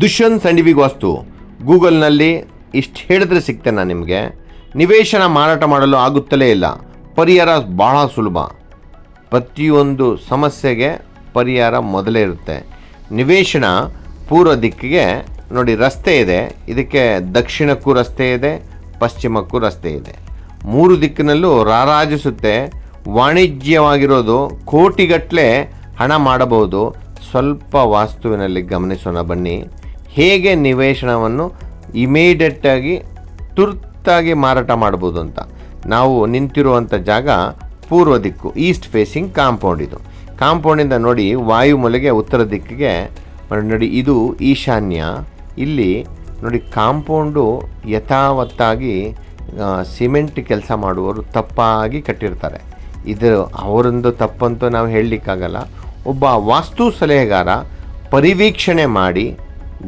ದುಷ್ಯಂತ್ ಸಂಡಿವಿಗೋಸ್ತು ಗೂಗಲ್ನಲ್ಲಿ ಇಷ್ಟು ಹೇಳಿದ್ರೆ ಸಿಗ್ತೇನೆ ನಾನು ನಿಮಗೆ. ನಿವೇಶನ ಮಾರಾಟ ಮಾಡಲು ಆಗುತ್ತಲೇ ಇಲ್ಲ. ಪರಿಹಾರ ಬಹಳ ಸುಲಭ. ಪ್ರತಿಯೊಂದು ಸಮಸ್ಯೆಗೆ ಪರಿಹಾರ ಮೊದಲೇ ಇರುತ್ತೆ. ನಿವೇಶನ ಪೂರ್ವ ದಿಕ್ಕಿಗೆ ನೋಡಿ ರಸ್ತೆ ಇದೆ. ಇದಕ್ಕೆ ದಕ್ಷಿಣಕ್ಕೂ ರಸ್ತೆ ಇದೆ, ಪಶ್ಚಿಮಕ್ಕೂ ರಸ್ತೆ ಇದೆ. ಮೂರು ದಿಕ್ಕಿನಲ್ಲೂ ರಾರಾಜಿಸುತ್ತೆ. ವಾಣಿಜ್ಯವಾಗಿರೋದು ಕೋಟಿಗಟ್ಟಲೆ ಹಣ ಮಾಡಬಹುದು. ಸ್ವಲ್ಪ ವಾಸ್ತುವಿನಲ್ಲಿ ಗಮನಿಸೋಣ ಬನ್ನಿ. ಹೇಗೆ ನಿವೇಶನವನ್ನು ಇಮಿಡಿಯೇಟಾಗಿ ತುರ್ತಾಗಿ ಮಾರಾಟ ಮಾಡ್ಬೋದು ಅಂತ. ನಾವು ನಿಂತಿರುವಂಥ ಜಾಗ ಪೂರ್ವ ದಿಕ್ಕು ಈಸ್ಟ್ ಫೇಸಿಂಗ್ ಕಾಂಪೌಂಡ್ ಇದು. ಕಾಂಪೌಂಡಿಂದ ನೋಡಿ ವಾಯುಮೂಲೆಗೆ ಉತ್ತರ ದಿಕ್ಕಿಗೆ ನೋಡಿ ಇದು ಈಶಾನ್ಯ. ಇಲ್ಲಿ ನೋಡಿ ಕಾಂಪೌಂಡು ಯಥಾವತ್ತಾಗಿ ಸಿಮೆಂಟ್ ಕೆಲಸ ಮಾಡುವವರು ತಪ್ಪಾಗಿ ಕಟ್ಟಿರ್ತಾರೆ. ಇದು ಅವರೊಂದು ತಪ್ಪಂತೂ ನಾವು ಹೇಳಲಿಕ್ಕಾಗಲ್ಲ. ಒಬ್ಬ ವಾಸ್ತು ಸಲಹೆಗಾರ ಪರಿವೀಕ್ಷಣೆ ಮಾಡಿ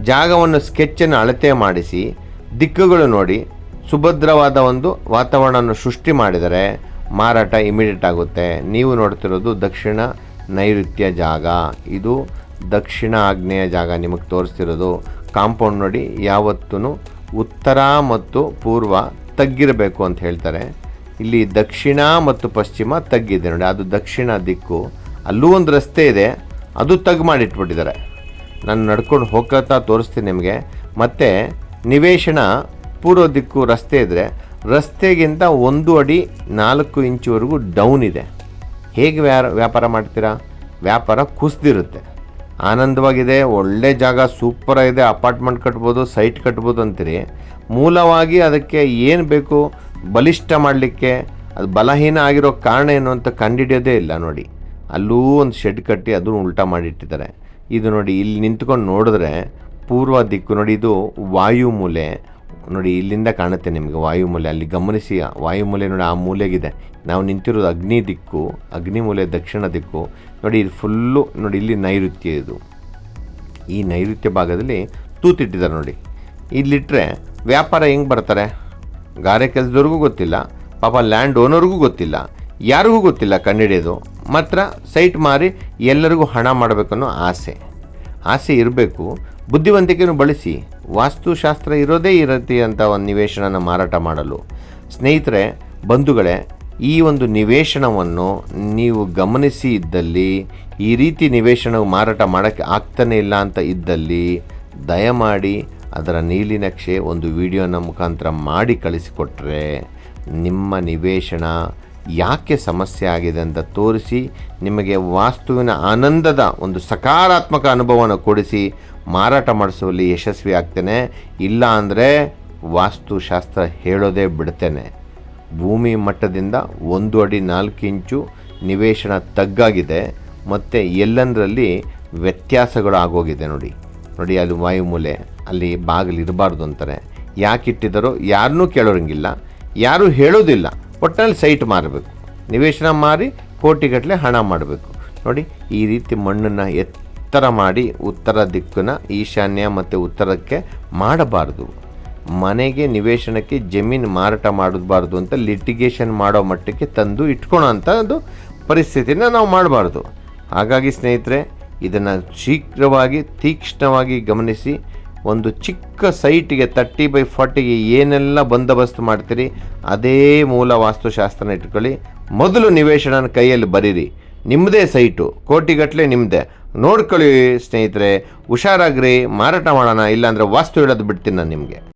ಜಾಗವನ್ನು ಸ್ಕೆಚ್ಚನ್ನು ಅಳತೆ ಮಾಡಿಸಿ ದಿಕ್ಕುಗಳು ನೋಡಿ ಸುಭದ್ರವಾದ ಒಂದು ವಾತಾವರಣವನ್ನು ಸೃಷ್ಟಿ ಮಾಡಿದರೆ ಮಾರಾಟ ಇಮಿಡಿಯೇಟ್ ಆಗುತ್ತೆ. ನೀವು ನೋಡ್ತಿರೋದು ದಕ್ಷಿಣ ನೈಋತ್ಯ ಜಾಗ. ಇದು ದಕ್ಷಿಣ ಆಗ್ನೇಯ ಜಾಗ ನಿಮಗೆ ತೋರಿಸ್ತಿರೋದು. ಕಾಂಪೌಂಡ್ ನೋಡಿ ಯಾವತ್ತೂ ಉತ್ತರ ಮತ್ತು ಪೂರ್ವ ತಗ್ಗಿರಬೇಕು ಅಂತ ಹೇಳ್ತಾರೆ. ಇಲ್ಲಿ ದಕ್ಷಿಣ ಮತ್ತು ಪಶ್ಚಿಮ ತಗ್ಗಿದೆ ನೋಡಿ. ಅದು ದಕ್ಷಿಣ ದಿಕ್ಕು. ಅಲ್ಲೂ ಒಂದು ರಸ್ತೆ ಇದೆ. ಅದು ತಗ್ಗು ಮಾಡಿಟ್ಬಿಟ್ಟಿದ್ದಾರೆ. ನಾನು ನಡ್ಕೊಂಡು ಹೋಗ್ತಾ ತೋರಿಸ್ತೀನಿ ನಿಮಗೆ. ಮತ್ತು ನಿವೇಶನ ಪೂರ್ವ ದಿಕ್ಕು ರಸ್ತೆ ಇದ್ದರೆ ರಸ್ತೆಗಿಂತ ಒಂದು ಅಡಿ ನಾಲ್ಕು ಇಂಚುವರೆಗೂ ಡೌನ್ ಇದೆ. ಹೇಗೆ ವ್ಯಾಪಾರ ಮಾಡ್ತೀರಾ? ವ್ಯಾಪಾರ ಕುಸಿದಿರುತ್ತೆ. ಆನಂದವಾಗಿದೆ, ಒಳ್ಳೆ ಜಾಗ, ಸೂಪರ್ ಆಗಿದೆ, ಅಪಾರ್ಟ್ಮೆಂಟ್ ಕಟ್ಬೋದು, ಸೈಟ್ ಕಟ್ಬೋದು ಅಂತೀರಿ. ಮೂಲವಾಗಿ ಅದಕ್ಕೆ ಏನು ಬೇಕು? ಬಲಿಷ್ಠ ಮಾಡಲಿಕ್ಕೆ, ಅದು ಬಲಹೀನ ಆಗಿರೋ ಕಾರಣ ಏನು ಅಂತ ಕಂಡಿಡಿಯೋದೇ ಇಲ್ಲ ನೋಡಿ. ಅಲ್ಲೂ ಒಂದು ಶೆಡ್ ಕಟ್ಟಿ ಅದನ್ನು ಉಲ್ಟಾ ಮಾಡಿಟ್ಟಿದ್ದಾರೆ. ಇದು ನೋಡಿ, ಇಲ್ಲಿ ನಿಂತ್ಕೊಂಡು ನೋಡಿದ್ರೆ ಪೂರ್ವ ದಿಕ್ಕು ನೋಡಿ, ಇದು ವಾಯುಮೂಲೆ. ನೋಡಿ, ಇಲ್ಲಿಂದ ಕಾಣುತ್ತೆ ನಿಮಗೆ ವಾಯುಮೂಲೆ. ಅಲ್ಲಿ ಗಮನಿಸಿ ವಾಯುಮೂಲೆ ನೋಡಿ, ಆ ಮೂಲೆಗಿದೆ. ನಾವು ನಿಂತಿರೋದು ಅಗ್ನಿ ದಿಕ್ಕು ಅಗ್ನಿ ಮೂಲೆ ದಕ್ಷಿಣ ದಿಕ್ಕು. ನೋಡಿ, ಇದು ಫುಲ್ಲು ನೋಡಿ, ಇಲ್ಲಿ ನೈಋತ್ಯ ಇದು. ಈ ನೈಋತ್ಯ ಭಾಗದಲ್ಲಿ ತೂತಿಟ್ಟಿದ್ದಾರೆ ನೋಡಿ. ಇಲ್ಲಿಟ್ಟರೆ ವ್ಯಾಪಾರ ಹೆಂಗೆ ಬರ್ತಾರೆ? ಗಾರೆ ಕೆಲಸದವ್ರಿಗೂ ಗೊತ್ತಿಲ್ಲ, ಪಾಪ ಲ್ಯಾಂಡ್ ಓನರ್ಗೂ ಗೊತ್ತಿಲ್ಲ. ಯಾರಿಗೂ ಗೊತ್ತಿಲ್ಲ ಕಂಡಿಡಿಯೋದು ಮಾತ್ರ ಸೈಟ್ ಮಾರಿ ಎಲ್ಲರಿಗೂ ಹಣ ಮಾಡಬೇಕನ್ನೋ ಆಸೆ. ಆಸೆ ಇರಬೇಕು. ಬುದ್ಧಿವಂತಿಕೆಯನ್ನು ಬಳಸಿ. ವಾಸ್ತುಶಾಸ್ತ್ರ ಇರೋದೇ ಈ ಅಂತ ಒಂದು ನಿವೇಶನನ ಮಾರಾಟ ಮಾಡಲು. ಸ್ನೇಹಿತರೆ, ಬಂಧುಗಳೇ, ಈ ಒಂದು ನಿವೇಶನವನ್ನು ನೀವು ಗಮನಿಸಿ ಇದ್ದಲ್ಲಿ, ಈ ರೀತಿ ನಿವೇಶನ ಮಾರಾಟ ಮಾಡೋಕ್ಕೆ ಆಗ್ತಾನೇ ಇಲ್ಲ ಅಂತ ಇದ್ದಲ್ಲಿ, ದಯಮಾಡಿ ಅದರ ನೀಲಿ ನಕ್ಷೆ ಒಂದು ವಿಡಿಯೋನ ಮುಖಾಂತರ ಮಾಡಿ ಕಳಿಸಿಕೊಟ್ರೆ ನಿಮ್ಮ ನಿವೇಶನ ಯಾಕೆ ಸಮಸ್ಯೆ ಆಗಿದೆ ಅಂತ ತೋರಿಸಿ ನಿಮಗೆ ವಾಸ್ತುವಿನ ಆನಂದದ ಒಂದು ಸಕಾರಾತ್ಮಕ ಅನುಭವವನ್ನು ಕೊಡಿಸಿ ಮಾರಾಟ ಮಾಡಿಸುವಲ್ಲಿ ಯಶಸ್ವಿ ಆಗ್ತೇನೆ. ಇಲ್ಲ ಅಂದರೆ ವಾಸ್ತುಶಾಸ್ತ್ರ ಹೇಳೋದೇ ಬಿಡ್ತೇನೆ. ಭೂಮಿ ಮಟ್ಟದಿಂದ ಒಂದು ಅಡಿ ನಾಲ್ಕು ಇಂಚು ನಿವೇಶನ ತಗ್ಗಾಗಿದೆ. ಮತ್ತು ಎಲ್ಲಂದರಲ್ಲಿ ವ್ಯತ್ಯಾಸಗಳು ಆಗೋಗಿದೆ ನೋಡಿ. ನೋಡಿ ಅಲ್ಲಿ ವಾಯುಮೂಲೆ, ಅಲ್ಲಿ ಬಾಗಿಲು ಇರಬಾರ್ದು ಅಂತಾರೆ. ಯಾಕೆ ಇಟ್ಟಿದ್ದಾರೋ ಯಾರನ್ನೂ ಕೇಳೋರಂಗಿಲ್ಲ. ಯಾರೂ ಹೇಳೋದಿಲ್ಲ. ಒಟ್ಟಿನಲ್ಲಿ ಸೈಟ್ ಮಾರಬೇಕು. ನಿವೇಶನ ಮಾರಿ ಕೋಟಿಗಟ್ಟಲೆ ಹಣ ಮಾಡಬೇಕು. ನೋಡಿ, ಈ ರೀತಿ ಮಣ್ಣನ್ನು ಎತ್ತರ ಮಾಡಿ ಉತ್ತರ ದಿಕ್ಕನ್ನ ಈಶಾನ್ಯ ಮತ್ತು ಉತ್ತರಕ್ಕೆ ಮಾಡಬಾರ್ದು. ಮನೆಗೆ ನಿವೇಶನಕ್ಕೆ ಜಮೀನು ಮಾರಾಟ ಮಾಡಬಾರ್ದು ಅಂತ ಲಿಟಿಗೇಷನ್ ಮಾಡೋ ಮಟ್ಟಕ್ಕೆ ತಂದು ಇಟ್ಕೊಳೋ ಅಂಥದ್ದು ಪರಿಸ್ಥಿತಿನ ನಾವು ಮಾಡಬಾರ್ದು. ಹಾಗಾಗಿ ಸ್ನೇಹಿತರೆ, ಇದನ್ನು ಶೀಘ್ರವಾಗಿ, ತೀಕ್ಷ್ಣವಾಗಿ ಗಮನಿಸಿ ಒಂದು ಚಿಕ್ಕ ಸೈಟಿಗೆ ತರ್ಟಿ ಬೈ ಫಾರ್ಟಿಗೆ ಏನೆಲ್ಲ ಬಂದೋಬಸ್ತ್ ಮಾಡ್ತೀರಿ, ಅದೇ ಮೂಲ ವಾಸ್ತುಶಾಸ್ತ್ರನ ಇಟ್ಕೊಳ್ಳಿ. ಮೊದಲು ನಿವೇಶನ ಕೈಯಲ್ಲಿ ಬರೀರಿ. ನಿಮ್ಮದೇ ಸೈಟು ಕೋಟಿಗಟ್ಟಲೆ ನಿಮ್ಮದೇ ನೋಡ್ಕೊಳ್ಳಿ ಸ್ನೇಹಿತರೆ, ಹುಷಾರಾಗ್ರಿ, ಮಾರಾಟ ಮಾಡೋಣ, ಇಲ್ಲಾಂದರೆ ವಾಸ್ತು ಹೇಳೋದು ಬಿಡ್ತೀನಿ ನಾನು ನಿಮಗೆ.